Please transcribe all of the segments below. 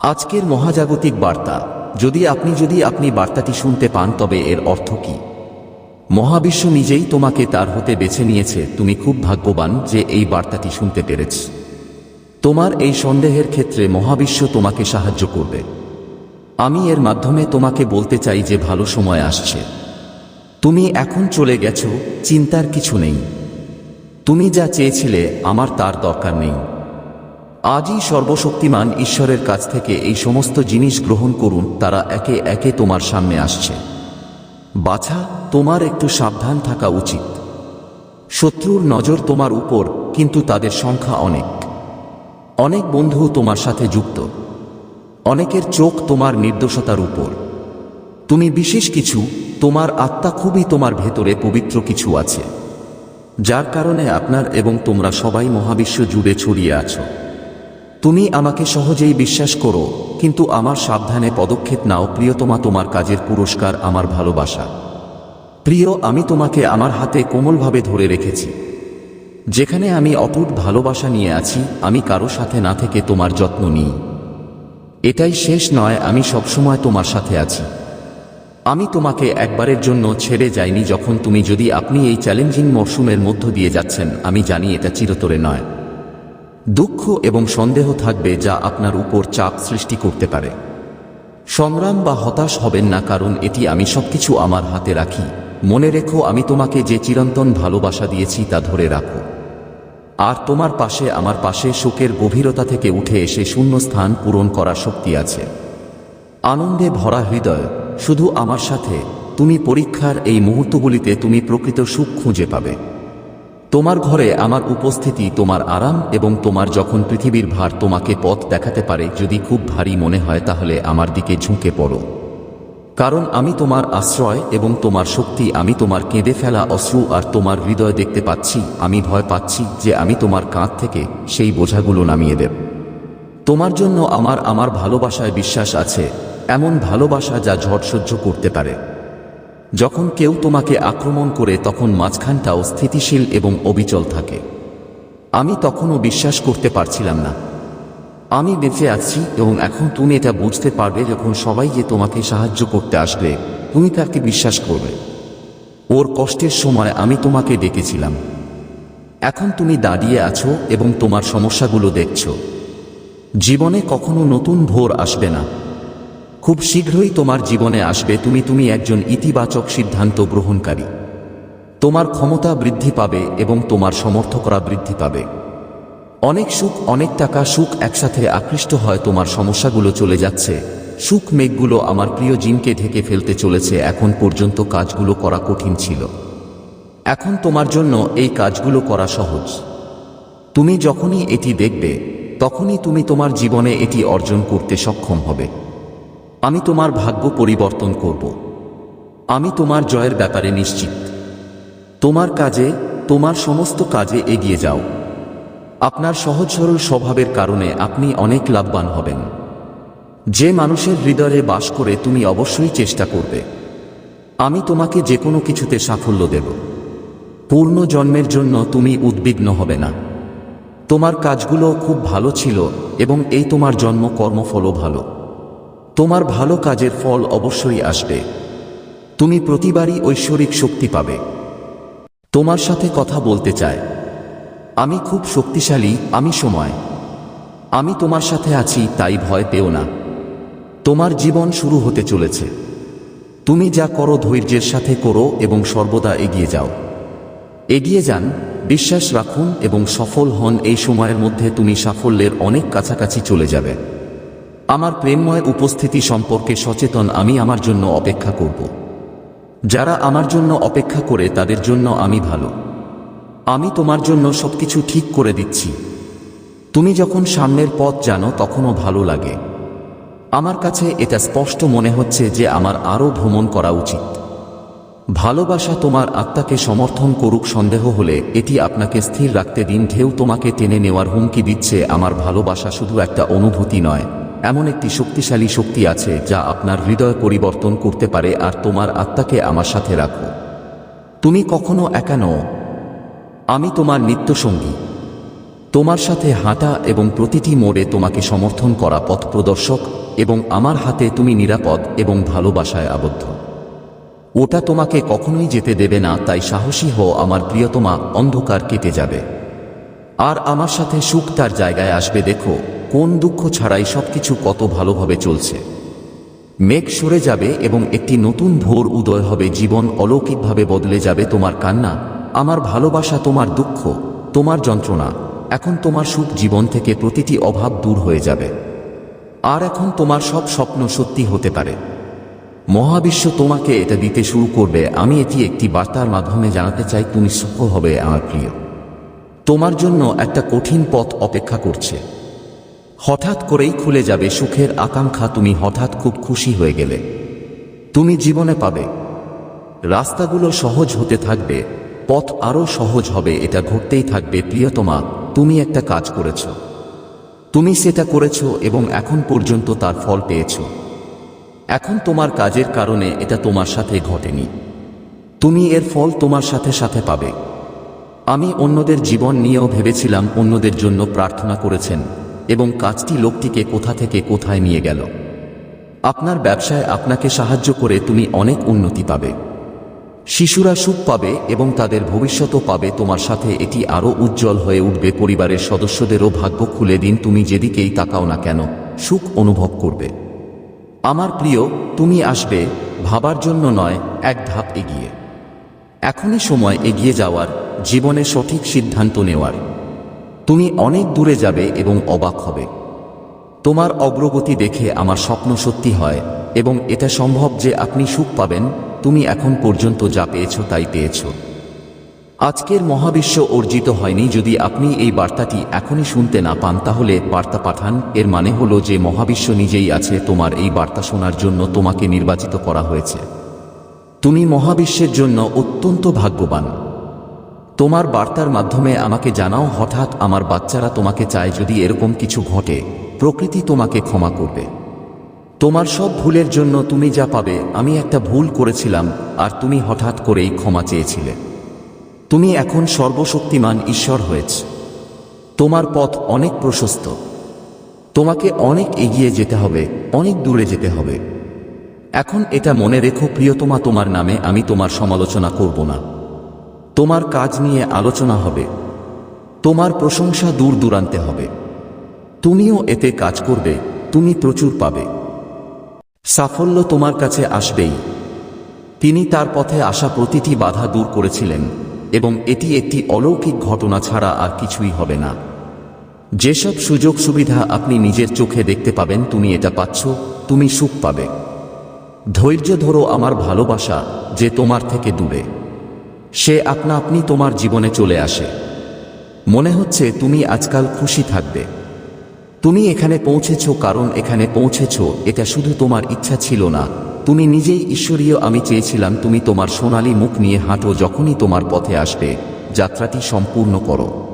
আজকের মহাজাগতিক বার্তা, যদি আপনি যদি আপনি বার্তাটি শুনতে পান, তবে এর অর্থ কি? মহাবিশ্ব নিজেই তোমাকে তার হতে বেছে নিয়েছে। তুমি খুব ভাগ্যবান যে এই বার্তাটি শুনতে পেরেছ। তোমার এই সন্দেহের ক্ষেত্রে মহাবিশ্ব তোমাকে সাহায্য করবে। আমি এর মাধ্যমে তোমাকে বলতে চাই যে ভালো সময় আসছে। তুমি এখন চলে গেছো, চিন্তার কিছু নেই। তুমি যা চেয়েছিলে, আমার তার দরকার নেই। আজই সর্বশক্তিমান ঈশ্বরের কাছ থেকে এই সমস্ত জিনিস গ্রহণ করুন, তারা একে একে তোমার সামনে আসছে। বাছা, তোমার একটু সাবধান থাকা উচিত। শত্রুর নজর তোমার উপর, কিন্তু তাদের সংখ্যা অনেক। অনেক বন্ধু তোমার সাথে যুক্ত। অনেকের চোখ তোমার নির্দোষতার উপর। তুমি বিশেষ কিছু, তোমার আত্মা খুবই তোমার ভেতরে পবিত্র কিছু আছে। যার কারণে আপনার এবং তোমরা সবাই মহাবিশ্ব জুড়ে ছড়িয়ে আছো। তুমি আমাকে সহজেই বিশ্বাস করো, কিন্তু আমার সাবধানে পদক্ষেপ নাও, প্রিয়তমা তোমার কাজের পুরস্কার, আমার ভালোবাসা। প্রিয়, আমি তোমাকে আমার হাতে কোমলভাবে ধরে রেখেছি। যেখানে আমি অটুট ভালোবাসা নিয়ে আছি, আমি কারও সাথে না থেকে তোমার যত্ন নিই। এটাই শেষ নয়, আমি সবসময় তোমার সাথে আছি। আমি তোমাকে একবারের জন্য ছেড়ে যাইনি, যখন তুমি যদি আপনি এই চ্যালেঞ্জিং মরশুমের মধ্য দিয়ে যাচ্ছেন, আমি জানি এটা চিরতরে নয়। দুঃখ এবং সন্দেহ থাকবে যা আপনার উপর চাপ সৃষ্টি করতে পারে। সংগ্রাম বা হতাশ হবেন না কারণ এটি আমি সবকিছু আমার হাতে রাখি। মনে রেখো, আমি তোমাকে যে চিরন্তন ভালোবাসা দিয়েছি তা ধরে রাখো। আর তোমার পাশে, আমার পাশে শোকের গভীরতা থেকে উঠে এসে শূন্য স্থান পূরণ করার শক্তি আছে। আনন্দে ভরা হৃদয়, শুধু আমার সাথে, তুমি পরীক্ষার এই মুহূর্তগুলিতে তুমি প্রকৃত সুখ খুঁজে পাবে। তোমার ঘরে আমার উপস্থিতি তোমার আরাম এবং তোমার যখন পৃথিবীর ভার তোমাকে পথ দেখাতে পারে যদি খুব ভারী মনে হয় তাহলে আমার দিকে ঝুঁকে পড়ো। কারণ আমি তোমার আশ্রয় এবং তোমার শক্তি, আমি তোমার কেঁদে ফেলা অশ্রু আর তোমার হৃদয় দেখতে পাচ্ছি, আমি ভয় পাচ্ছি যে আমি তোমার কাঁধ থেকে সেই বোঝাগুলো নামিয়ে দেব। তোমার জন্য আমার আমার ভালোবাসায় বিশ্বাস আছে, এমন ভালোবাসা যা ঝড় সহ্য করতে পারে। যখন কেউ তোমাকে আক্রমণ করে তখন মাঝখানটাও স্থিতিশীল এবং অবিচল থাকে। আমি তখনও বিশ্বাস করতে পারছিলাম না। আমি বেঁচে আছি এবং এখন তুমি এটা বুঝতে পারবে যখন সবাই যে তোমাকে সাহায্য করতে আসবে, তুমি তাকে বিশ্বাস করবে। ওর কষ্টের সময় আমি তোমাকে ডেকেছিলাম। এখন তুমি দাঁড়িয়ে আছো এবং তোমার সমস্যাগুলো দেখছ। জীবনে কখনো নতুন ভোর আসবে না। খুব শীঘ্রই তোমার জীবনে আসবে তুমি তুমি একজন ইতিবাচক সিদ্ধান্ত গ্রহণকারী। তোমার ক্ষমতা বৃদ্ধি পাবে এবং তোমার সমর্থকরা বৃদ্ধি পাবে। অনেক সুখ, অনেক টাকা, সুখ একসাথে আকৃষ্ট হয়, তোমার সমস্যাগুলো চলে যাচ্ছে। সুখ মেঘগুলো আমার প্রিয় জিনকে ঢেকে ফেলতে চলেছে, এখন পর্যন্ত কাজগুলো করা কঠিন ছিল। এখন তোমার জন্য এই কাজগুলো করা সহজ। তুমি যখনই এটি দেখবে, তখনই তুমি তোমার জীবনে এটি অর্জন করতে সক্ষম হবে। আমি তোমার ভাগ্য পরিবর্তন করব। আমি তোমার জয়ের ব্যাপারে নিশ্চিত। তোমার কাজে, তোমার সমস্ত কাজে এগিয়ে যাও। আপনার সহজ সরল স্বভাবের কারণে আপনি অনেক লাভবান হবেন। যে মানুষের হৃদয়ে বাস করে তুমি অবশ্যই চেষ্টা করবে। আমি তোমাকে যে কোনো কিছুতে সাফল্য দেব। পূর্ণ জন্মের জন্য তুমি উদ্বিগ্ন হবে না। তোমার কাজগুলো খুব ভালো ছিল এবং এই তোমার জন্ম কর্মফলও ভালো। তোমার ভালো কাজের ফল অবশ্যই আসবে। তুমি প্রতিবারই ঐশ্বরিক শক্তি পাবে। তোমার সাথে কথা বলতে চায়। আমি খুব শক্তিশালী, আমি সময়। আমি তোমার সাথে আছি, তাই ভয় পেও না। তোমার জীবন শুরু হতে চলেছে। তুমি যা করো ধৈর্যের সাথে করো এবং সর্বদা এগিয়ে যাও। এগিয়ে যান, বিশ্বাস রাখুন এবং সফল হন এই সময়ের মধ্যে তুমি সাফল্যের অনেক কাছাকাছি চলে যাবে। আমার প্রেমময় উপস্থিতি সম্পর্কে সচেতন আমি আমার জন্য অপেক্ষা করব। যারা আমার জন্য অপেক্ষা করে তাদের জন্য আমি ভালো। আমি তোমার জন্য সবকিছু ঠিক করে দিচ্ছি। তুমি যখন সামনের পথ জানো তখনও ভালো লাগে। আমার কাছে এটা স্পষ্ট মনে হচ্ছে যে আমার আরও ভ্রমণ করা উচিত। ভালোবাসা তোমার আত্মাকে সমর্থন করুক সন্দেহ হলে এটি আপনাকে স্থির রাখতে দিন ঢেউ তোমাকে টেনে নেওয়ার হুমকি দিচ্ছে। আমার ভালোবাসা শুধু একটা অনুভূতি নয়। এমন একটি শক্তিশালী শক্তি আছে যা আপনার হৃদয় পরিবর্তন করতে পারে আর তোমার আত্মাকে আমার সাথে রাখো। তুমি কখনো একা নও। আমি তোমার নিত্যসঙ্গী। তোমার সাথে হাঁটা এবং প্রতিটি মোড়ে তোমাকে সমর্থন করা পথ প্রদর্শক এবং আমার হাতে তুমি নিরাপদ এবং ভালোবাসায় আবদ্ধ। ওটা তোমাকে কখনোই যেতে দেবে না, তাই সাহসী হও, আমার প্রিয়তমা অন্ধকার কেটে যাবে। আর আমার সাথে সুখ তার জায়গায় আসবে, দেখো। কোন দুঃখ ছাড়াই সবকিছু কত ভালোভাবে চলছে। মেঘ সরে যাবে এবং একটি নতুন ভোর উদয় হবে, জীবন অলৌকিকভাবে বদলে যাবে তোমার কান্না, আমার ভালোবাসা, তোমার দুঃখ, তোমার যন্ত্রণা, এখন তোমার সুখ জীবন থেকে প্রতিটি অভাব দূর হয়ে যাবে। আর এখন তোমার সব স্বপ্ন সত্যি হতে পারে। মহাবিশ্ব তোমাকে এটা দিতে শুরু করবে, আমি এটি একটি বার্তার মাধ্যমে জানাতে চাই, তুমি সুখ হবে আমার প্রিয়। তোমার জন্য একটা কঠিন পথ অপেক্ষা করছে। হঠাৎ করেই খুলে যাবে সুখের আকাঙ্ক্ষা, তুমি হঠাৎ খুব খুশি হয়ে গেলে। তুমি জীবনে পাবে। রাস্তাগুলো সহজ হতে থাকবে, পথ আরও সহজ হবে, এটা ঘটতেই থাকবে। প্রিয়তমা, তুমি একটা কাজ করেছ। তুমি সেটা করেছ এবং এখন পর্যন্ত তার ফল পেয়েছ। এখন তোমার কাজের কারণে এটা তোমার সাথে ঘটেনি। তুমি এর ফল তোমার সাথে সাথে পাবে। আমি অন্যদের জীবন নিয়েও ভেবেছিলাম, অন্যদের জন্য প্রার্থনা করেছেন। এবং কাজটি লোকটিকে কোথা থেকে কোথায় নিয়ে গেল। আপনার ব্যবসায় আপনাকে সাহায্য করে তুমি অনেক উন্নতি পাবে। শিশুরা সুখ পাবে এবং তাদের ভবিষ্যতও পাবে। তোমার সাথে এটি আরও উজ্জ্বল হয়ে উঠবে। পরিবারের সদস্যদেরও ভাগ্য খুলে দিন। তুমি যেদিকেই তাকাও না কেন, সুখ অনুভব করবে। আমার প্রিয়, তুমি আসবে, ভাবার জন্য নয়, এক ধাপ এগিয়ে। এখনই সময় এগিয়ে যাওয়ার, জীবনে সঠিক সিদ্ধান্ত নেওয়ার। তুমি অনেক দূরে যাবে এবং অবাক হবে। তোমার অগ্রগতি দেখে আমার স্বপ্ন সত্যি হয় এবং এটা সম্ভব যে আপনি সুখ পাবেন, তুমি এখন পর্যন্ত যা পেয়েছ তাই পেয়েছ। আজকের মহাবিশ্ব অর্জিত হয়নি যদি আপনি এই বার্তাটি এখনই শুনতে না পান, তাহলে বার্তা পাঠান। এর মানে হল যে মহাবিশ্ব নিজেই আছে, তোমার এই বার্তা শোনার জন্য তোমাকে নির্বাচিত করা হয়েছে। তুমি মহাবিশ্বের জন্য অত্যন্ত ভাগ্যবান। তোমার বার্তার মাধ্যমে আমাকে জানাও হঠাৎ আমার বাচ্চারা তোমাকে চায় যদি এরকম কিছু ঘটে, প্রকৃতি তোমাকে ক্ষমা করবে। তোমার সব ভুলের জন্য তুমি যা পাবে, আমি একটা ভুল করেছিলাম, আর তুমি হঠাৎ করেই ক্ষমা চেয়েছিলে। তুমি এখন সর্বশক্তিমান ঈশ্বর হয়েছ। তোমার পথ অনেক প্রশস্ত। তোমাকে অনেক এগিয়ে যেতে হবে, অনেক দূরে যেতে হবে। এখন এটা মনে রেখো, প্রিয়তমা তোমার নামে আমি তোমার সমালোচনা করব না। তোমার কাজ নিয়ে আলোচনা হবে। তোমার প্রশংসা দূর দূরান্তে হবে। তুমিও এতে কাজ করবে, তুমি প্রচুর পাবে। সাফল্য তোমার কাছে আসবেই। তিনি তার পথে আসা প্রতিটি বাধা দূর করেছিলেন এবং এটি একটি অলৌকিক ঘটনা ছাড়া আর কিছুই হবে না। যেসব সুযোগ সুবিধা আপনি নিজের চোখে দেখতে পাবেন, তুমি এটা পাচ্ছ, তুমি সুখ পাবে। ধৈর্য ধরো আমার ভালোবাসা, যে তোমার থেকে দূরে। সে আপনা আপনি তোমার জীবনে চলে আসে। মনে হচ্ছে তুমি আজকাল খুশি থাকবে। তুমি এখানে পৌঁছেছ কারণ এখানে পৌঁছেছ, এটা শুধু তোমার ইচ্ছা ছিল না। তুমি নিজেই ঈশ্বরীয়, আমি চেয়েছিলাম তুমি তোমার সোনালী মুখ নিয়ে হাঁটো যখনই তোমার পথে আসবে। যাত্রাটি সম্পূর্ণ করো।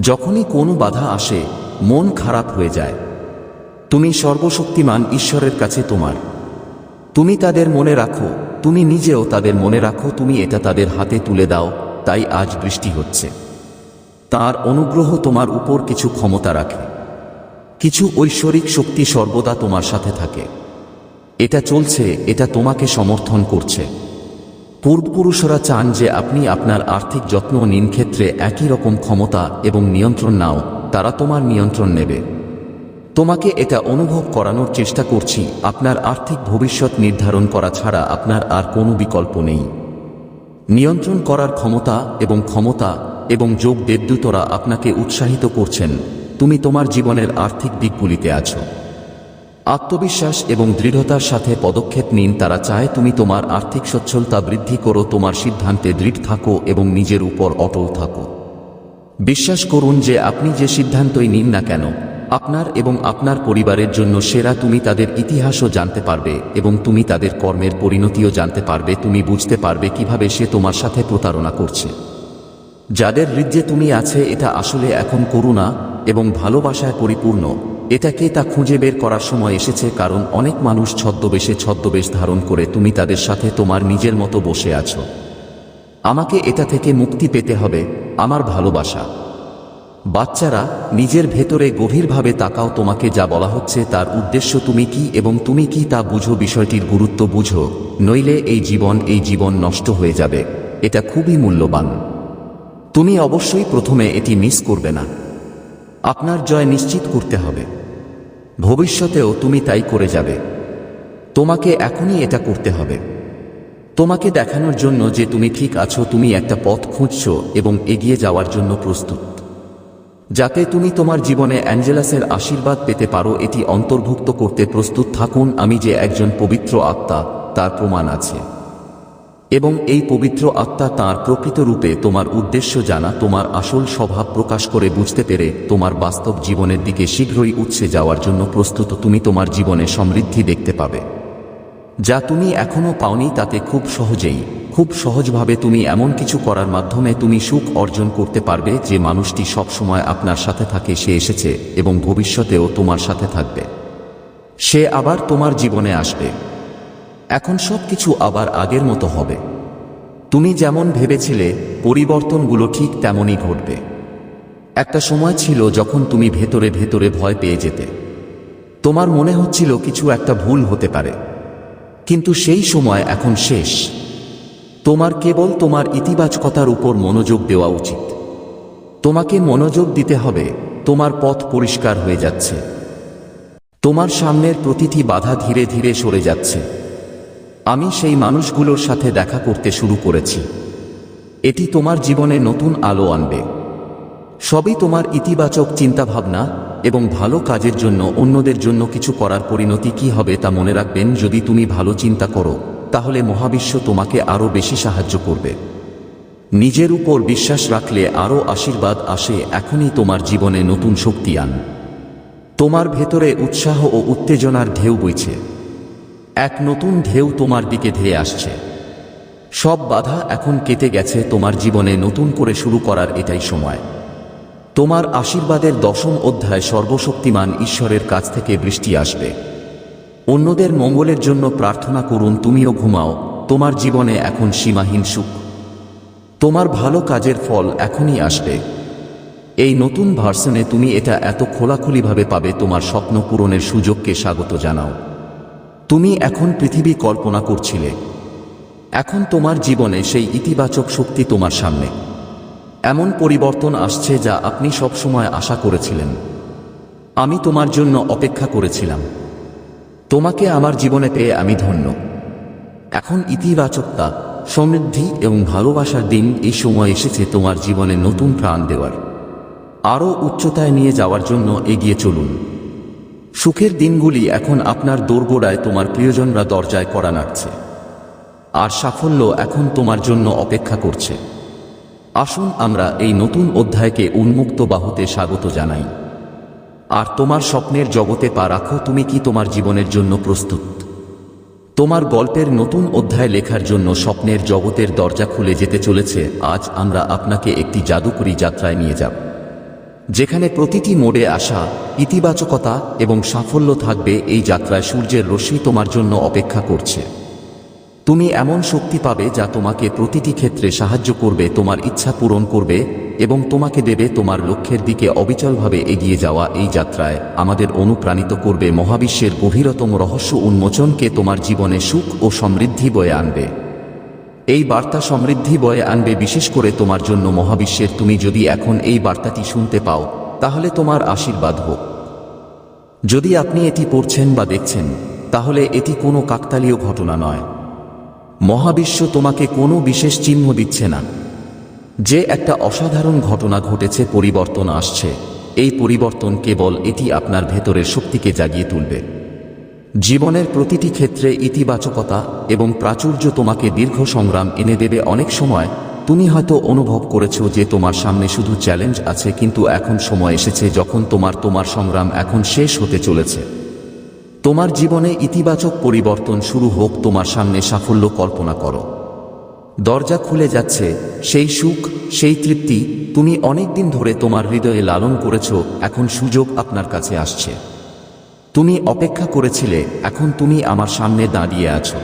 যখনই কোনো বাধা আসে, মন খারাপ হয়ে যায়। তুমি সর্বশক্তিমান ঈশ্বরের কাছে তোমার। তুমি তাদের মনে রাখো তুমি নিজেও তাদের মনে রাখো, তুমি এটা তাদের হাতে তুলে দাও, তাই আজ বৃষ্টি হচ্ছে। তার অনুগ্রহ তোমার উপর কিছু ক্ষমতা রাখে। কিছু ঐশ্বরিক শক্তি সর্বদা তোমার সাথে থাকে। এটা চলছে, এটা তোমাকে সমর্থন করছে। পূর্বপুরুষরা চান যে আপনি আপনার আর্থিক যত্ন নিন ক্ষেত্রে একই রকম ক্ষমতা এবং নিয়ন্ত্রণ নাও, তারা তোমার নিয়ন্ত্রণ নেবে। তোমাকে এটা অনুভব করানোর চেষ্টা করছি, আপনার আর্থিক ভবিষ্যৎ নির্ধারণ করা ছাড়া আপনার আর কোনো বিকল্প নেই। নিয়ন্ত্রণ করার ক্ষমতা এবং ক্ষমতা এবং যোগ দেবদূতরা আপনাকে উৎসাহিত করছেন, তুমি তোমার জীবনের আর্থিক দিকগুলিতে আছো। আত্মবিশ্বাস এবং দৃঢ়তার সাথে পদক্ষেপ নিন, তারা চায় তুমি তোমার আর্থিক সচ্ছলতা বৃদ্ধি করো, তোমার সিদ্ধান্তে দৃঢ় থাকো এবং নিজের উপর অটল থাকো। বিশ্বাস করুন যে আপনি যে সিদ্ধান্তই নিন না কেন আপনার এবং আপনার পরিবারের জন্য সেরা তুমি তাদের ইতিহাসও জানতে পারবে এবং তুমি তাদের কর্মের পরিণতিও জানতে পারবে, তুমি বুঝতে পারবে কীভাবে সে তোমার সাথে প্রতারণা করছে। যাদের হৃদ্যে তুমি আছে, এটা আসলে এখন করুণা এবং ভালোবাসায় পরিপূর্ণ। এটাকে তা খুঁজে বের করার সময় এসেছে কারণ অনেক মানুষ ছদ্মবেশে ছদ্মবেশ ধারণ করে তুমি তাদের সাথে তোমার নিজের মতো বসে আছো। আমাকে এটা থেকে মুক্তি পেতে হবে, আমার ভালোবাসা। বাচ্চারা নিজের ভেতরে গভীরভাবে তাকাও তোমাকে যা বলা হচ্ছে, তার উদ্দেশ্য তুমি কি এবং তুমি কি তা বুঝো, বিষয়টির গুরুত্ব বুঝো। নইলে এই জীবন এই জীবন নষ্ট হয়ে যাবে। এটা খুবই মূল্যবান। তুমি অবশ্যই প্রথমে এটি মিস করবে না। আপনার জয় নিশ্চিত করতে হবে। ভবিষ্যতেও তুমি তাই করে যাবে। তোমাকে এখনই এটা করতে হবে। তোমাকে দেখানোর জন্য যে তুমি ঠিক আছো, তুমি একটা পথ খুঁজছ এবং এগিয়ে যাওয়ার জন্য প্রস্তুত। যাতে তুমি তোমার জীবনে অ্যাঞ্জেলাসের আশীর্বাদ পেতে পারো, এটি অন্তর্ভুক্ত করতে প্রস্তুত থাকুন, আমি যে একজন পবিত্র আত্মা, তার প্রমাণ আছে। এবং এই পবিত্র আত্মা তাঁর প্রকৃত রূপে তোমার উদ্দেশ্য জানা, তোমার আসল স্বভাব প্রকাশ করে বুঝতে পেরে, তোমার বাস্তব জীবনের দিকে শীঘ্রই উৎসে যাওয়ার জন্য প্রস্তুত তুমি তোমার জীবনে সমৃদ্ধি দেখতে পাবে। যা তুমি এখনও পাওনি, তাতে খুব সহজেই খুব সহজভাবে তুমি এমন কিছু করার মাধ্যমে তুমি সুখ অর্জন করতে পারবে যে মানুষটি সবসময় আপনার সাথে থাকে, সে এসেছে এবং ভবিষ্যতেও তোমার সাথে থাকবে। সে আবার তোমার জীবনে আসবে। এখন সব কিছু আবার আগের মতো হবে। তুমি যেমন ভেবেছিলে, পরিবর্তনগুলো ঠিক তেমনই ঘটবে। একটা সময় ছিল যখন তুমি ভেতরে ভেতরে ভয় পেয়ে যেতে। তোমার মনে হচ্ছিল কিছু একটা ভুল হতে পারে। কিন্তু সেই সময় এখন শেষ। তোমার কেবল তোমার ইতিবাচকতার উপর মনোযোগ দেওয়া উচিত। তোমাকে মনোযোগ দিতে হবে, তোমার পথ পরিষ্কার হয়ে যাচ্ছে। তোমার সামনের প্রতিটি বাধা ধীরে ধীরে সরে যাচ্ছে। আমি সেই মানুষগুলোর সাথে দেখা করতে শুরু করেছি। এটি তোমার জীবনে নতুন আলো আনবে। সবই তোমার ইতিবাচক চিন্তাভাবনা এবং ভালো কাজের জন্য অন্যদের জন্য কিছু করার পরিণতি কি হবে তা মনে রাখবেন যদি তুমি ভালো চিন্তা করো। তাহলে মহাবিশ্ব তোমাকে আরও বেশি সাহায্য করবে। নিজের উপর বিশ্বাস রাখলে আরও আশীর্বাদ আসে, এখনই তোমার জীবনে নতুন শক্তি আন। তোমার ভেতরে উৎসাহ ও উত্তেজনার ঢেউ বইছে। এক নতুন ঢেউ তোমার দিকে ধেয়ে আসছে। সব বাধা এখন কেটে গেছে, তোমার জীবনে নতুন করে শুরু করার এটাই সময়। তোমার আশীর্বাদের দশম অধ্যায় সর্বশক্তিমান ঈশ্বরের কাছ থেকে বৃষ্টি আসবে। অন্যদের মঙ্গলের জন্য প্রার্থনা করুন, তুমিও ঘুমাও। তোমার জীবনে এখন সীমাহীন সুখ। তোমার ভালো কাজের ফল এখনই আসবে। এই নতুন ভার্সনে তুমি এটা এত খোলাখুলিভাবে পাবে, তোমার স্বপ্ন পূরণের সুযোগকে স্বাগত জানাও। তুমি এখন পৃথিবী কল্পনা করছিলে। এখন তোমার জীবনে সেই ইতিবাচক শক্তি তোমার সামনে। এমন পরিবর্তন আসছে যা আপনি সবসময় আশা করেছিলেন। আমি তোমার জন্য অপেক্ষা করেছিলাম। তোমাকে আমার জীবনে পেয়ে আমি ধন্য। এখন ইতিবাচকতা সমৃদ্ধি এবং ভালোবাসার দিন এই সময় এসেছে তোমার জীবনে নতুন প্রাণ দেওয়ার। আরও উচ্চতায় নিয়ে যাওয়ার জন্য এগিয়ে চলুন। সুখের দিনগুলি এখন আপনার দোরগোড়ায় তোমার প্রিয়জনরা দরজায় করা নাড়ছে। আর সাফল্য এখন তোমার জন্য অপেক্ষা করছে। আসুন আমরা এই নতুন অধ্যায়কে উন্মুক্ত বাহুতে স্বাগত জানাই। আর তোমার স্বপ্নের জগতে পা রাখো, তুমি কি তোমার জীবনের জন্য প্রস্তুত? তোমার গল্পের নতুন অধ্যায় লেখার জন্য স্বপ্নের জগতের দরজা খুলে যেতে চলেছে, আজ আমরা আপনাকে একটি জাদুকরী যাত্রায় নিয়ে যাব। যেখানে প্রতিটি মোড়ে আসা ইতিবাচকতা এবং সাফল্য থাকবে, এই যাত্রায় সূর্যের রশ্মি তোমার জন্য অপেক্ষা করছে। তুমি এমন শক্তি পাবে যা তোমাকে প্রতিটি ক্ষেত্রে সাহায্য করবে, তোমার ইচ্ছা পূরণ করবে এবং তোমাকে দেবে তোমার লক্ষ্যের দিকে অবিচলভাবে এগিয়ে যাওয়া এই যাত্রায়। আমাদের অনুপ্রাণিত করবে মহাবিশ্বের গভীরতম রহস্য উন্মোচনকে তোমার জীবনে সুখ ও সমৃদ্ধি বয়ে আনবে। এই বার্তা সমৃদ্ধি বয়ে আনবে বিশেষ করে তোমার জন্য মহাবিশ্বের। তুমি যদি এখন এই বার্তাটি শুনতে পাও, তাহলে তোমার আশীর্বাদ হোক। যদি আপনি এটি পড়ছেন বা দেখছেন, তাহলে এটি কোনো কাকতালীয় ঘটনা নয়। মহাবিশ্ব তোমাকে কোনো বিশেষ চিহ্ন দিচ্ছে না। যে একটা অসাধারণ ঘটনা ঘটেছে, পরিবর্তন আসছে। এই পরিবর্তন কেবল এটি আপনার ভেতরের শক্তিকে জাগিয়ে তুলবে। জীবনের প্রতিটি ক্ষেত্রে ইতিবাচকতা এবং প্রাচুর্য তোমাকে দীর্ঘ সংগ্রাম এনে দেবে অনেক সময়। তুমি হয়তো অনুভব করেছ যে তোমার সামনে শুধু চ্যালেঞ্জ আছে, কিন্তু এখন সময় এসেছে যখন তোমার তোমার সংগ্রাম এখন শেষ হতে চলেছে। তোমার জীবনে ইতিবাচক পরিবর্তন শুরু হোক, তোমার সামনে সাফল্য কল্পনা করো। দরজা খুলে যাচ্ছে, সেই সুখ, সেই তৃপ্তি তুমি অনেকদিন ধরে তোমার হৃদয়ে লালন করেছ, এখন সুযোগ আপনার কাছে আসছে। তুমি অপেক্ষা করেছিলে, এখন তুমি আমার সামনে দাঁড়িয়ে আছো।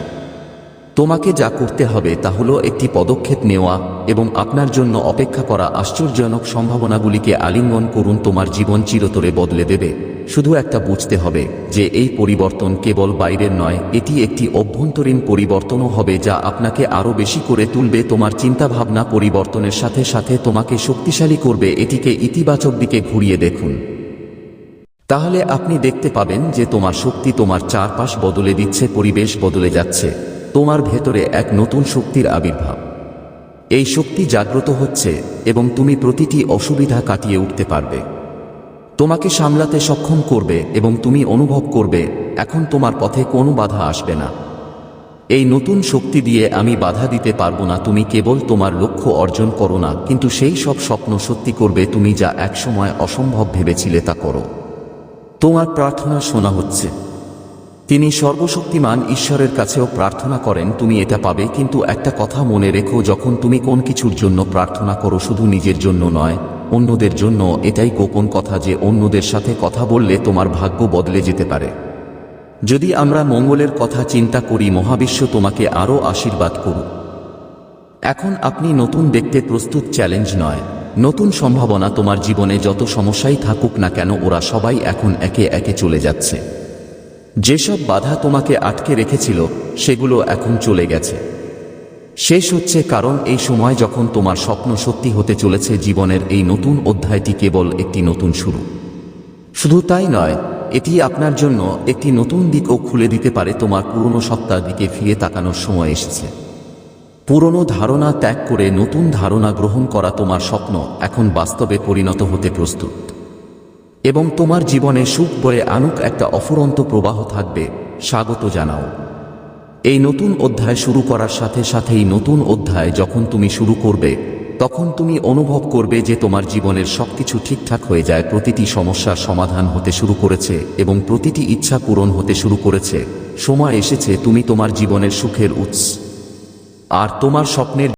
তোমাকে যা করতে হবে তা হলো একটি পদক্ষেপ নেওয়া এবং আপনার জন্য অপেক্ষা করা আশ্চর্যজনক সম্ভাবনাগুলিকে আলিঙ্গন করুন তোমার জীবন চিরতরে বদলে দেবে। শুধু একটা বুঝতে হবে যে এই পরিবর্তন কেবল বাইরের নয়, এটি একটি অভ্যন্তরীণ পরিবর্তনও হবে যা আপনাকে আরও বেশি করে তুলবে। তোমার চিন্তাভাবনা পরিবর্তনের সাথে সাথে তোমাকে শক্তিশালী করবে। এটিকে ইতিবাচক দিকে ঘুরিয়ে দেখুন। তাহলে আপনি দেখতে পাবেন যে তোমার শক্তি তোমার চারপাশ বদলে দিচ্ছে, পরিবেশ বদলে যাচ্ছে। তোমার ভেতরে এক নতুন শক্তির আবির্ভাব। এই শক্তি জাগ্রত হচ্ছে এবং তুমি প্রতিটি অসুবিধা কাটিয়ে উঠতে পারবে। তোমাকে সামলাতে সক্ষম করবে এবং তুমি অনুভব করবে, এখন তোমার পথে কোনো বাধা আসবে না। এই নতুন শক্তি দিয়ে আমি বাধা দিতে পারব না, তুমি কেবল তোমার লক্ষ্য অর্জন করো না, কিন্তু সেই সব স্বপ্ন সত্যি করবে তুমি যা একসময় অসম্ভব ভেবেছিলে তা করো। তোমার প্রার্থনা শোনা হচ্ছে। তিনি সর্বশক্তিমান ঈশ্বরের কাছেও প্রার্থনা করেন, তুমি এটা পাবে, কিন্তু একটা কথা মনে রেখো, যখন তুমি কোন কিছুর জন্য প্রার্থনা করো শুধু নিজের জন্য নয়, অন্যদের জন্য, এটাই গোপন কথা যে অন্যদের সাথে কথা বললে তোমার ভাগ্য বদলে যেতে পারে। যদি আমরা মঙ্গলের কথা চিন্তা করি, মহাবিশ্ব তোমাকে আরও আশীর্বাদ করুক। এখন আপনি নতুন দেখতে প্রস্তুত চ্যালেঞ্জ নয়। নতুন সম্ভাবনা তোমার জীবনে যত সমস্যাই থাকুক না কেন, ওরা সবাই এখন একে একে চলে যাচ্ছে। যেসব বাধা তোমাকে আটকে রেখেছিল, সেগুলো এখন চলে গেছে। শেষ হচ্ছে কারণ এই সময় যখন তোমার স্বপ্ন সত্যি হতে চলেছে জীবনের এই নতুন অধ্যায়টি কেবল একটি নতুন শুরু। শুধু তাই নয়, এটি আপনার জন্য একটি নতুন দিকও খুলে দিতে পারে তোমার পুরনো সত্তার দিকে ফিরে তাকানোর সময় এসেছে। পুরনো ধারণা ত্যাগ করে নতুন ধারণা গ্রহণ করা তোমার স্বপ্ন এখন বাস্তবে পরিণত হতে প্রস্তুত। এবং তোমার জীবনে সুখ বয়ে আনুক একটা অফুরন্ত প্রবাহ থাকবে, স্বাগত জানাও। এই নতুন অধ্যায় শুরু করার সাথে সাথেই নতুন অধ্যায় যখন তুমি শুরু করবে, তখন তুমি অনুভব করবে যে তোমার জীবনের সবকিছু ঠিকঠাক হয়ে যায়, প্রতিটি সমস্যার সমাধান হতে শুরু করেছে এবং প্রতিটি ইচ্ছা পূরণ হতে শুরু করেছে। সময় এসেছে, তুমি তোমার জীবনের সুখের উৎস। আর তোমার স্বপ্নের